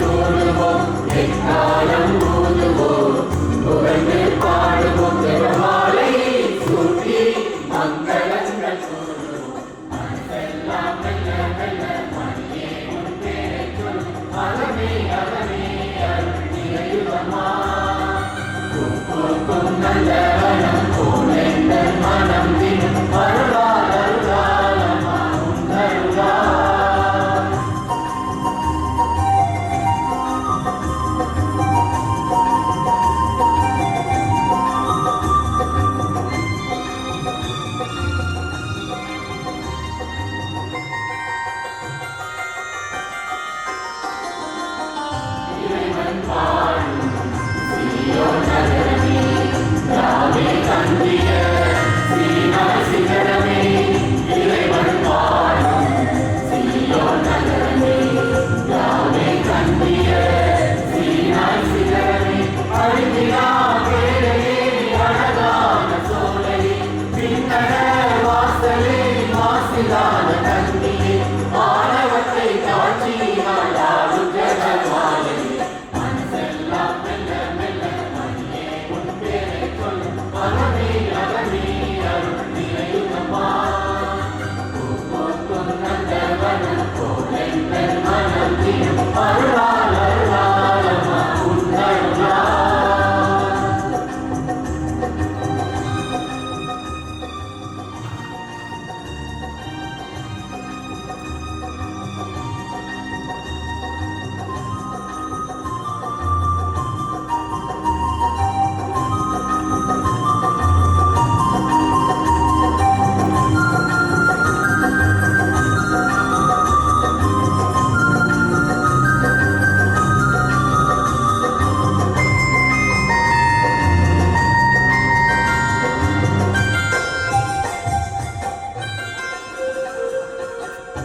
கூறுவோம் எக்காலம் கூறுவோம் புகழ்ந்து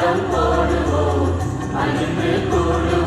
கைத்தாளம் போடுவோம். கூடுவோம்